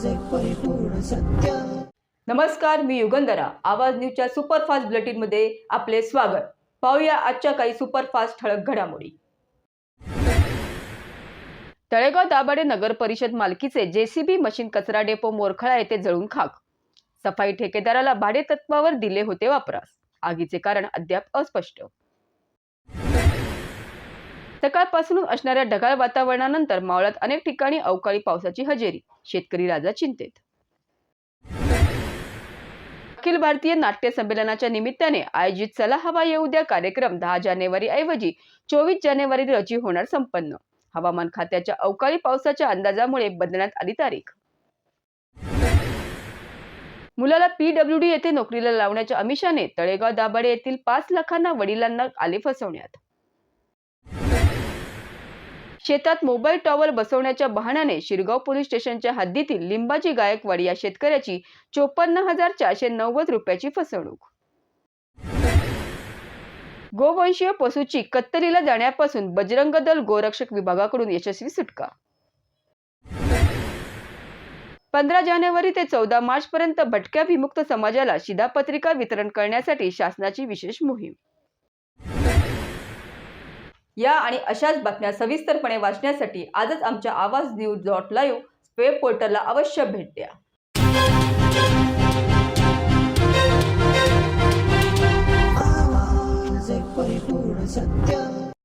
माझे परिपूर्ण सत्य. नमस्कार मी युगंधरा. आवाज न्यूजच्या सुपरफास्ट बुलेटिनमध्ये आपले स्वागत. पाहूया आजच्या काही सुपरफास्ट ठळक घडामोडी. तळेगाव दाभाडे नगर परिषद मालकीचे जेसीबी मशीन कचरा डेपो मोरखळा येथे जळून खाक. सफाई ठेकेदाराला भाडे तत्वावर दिले होते वापरास. आगीचे कारण अद्याप अस्पष्ट. सकाळपासून असणाऱ्या ढगाळ वातावरणानंतर मावळात अनेक ठिकाणी अवकाळी पावसाची हजेरी. शेतकरी राजा चिंतेत. अखिल भारतीय नाट्य संमेलनाच्या निमित्ताने आयोजित चला हवा येऊ द्या कार्यक्रम दहा जानेवारी ऐवजी चोवीस जानेवारी रोजी होणार संपन्न. हवामान खात्याच्या अवकाळी पावसाच्या अंदाजामुळे बदलण्यात आली तारीख. मुलाला पीडब्ल्यूडी येथे नोकरीला लावण्याच्या अमिषाने तळेगाव दाभाडे येथील पाच लाखांना वडिलांना आले फसवण्यात. शेतात मोबाईल टॉवर बसवण्याच्या बहाण्याने शिरगाव पोलीस स्टेशनच्या हद्दीतील लिंबाजी गायकवाड या शेतकऱ्याची चोपन्न हजार चारशे नव्वद रुपयाची फसवणूक. गोवंशीय पशूची कत्तलीला जाण्यापासून बजरंग दल गोरक्षक विभागाकडून यशस्वी सुटका. पंधरा जानेवारी ते चौदा मार्च पर्यंत भटक्या विमुक्त समाजाला शिधापत्रिका वितरण करण्यासाठी शासनाची विशेष मोहीम. या आणि अशाच बातम्या सविस्तरपणे वाचण्यासाठी आजच आमच्या आवाज न्यूज डॉट लाईव्ह वेब पोर्टलला अवश्य भेट द्या. सत्य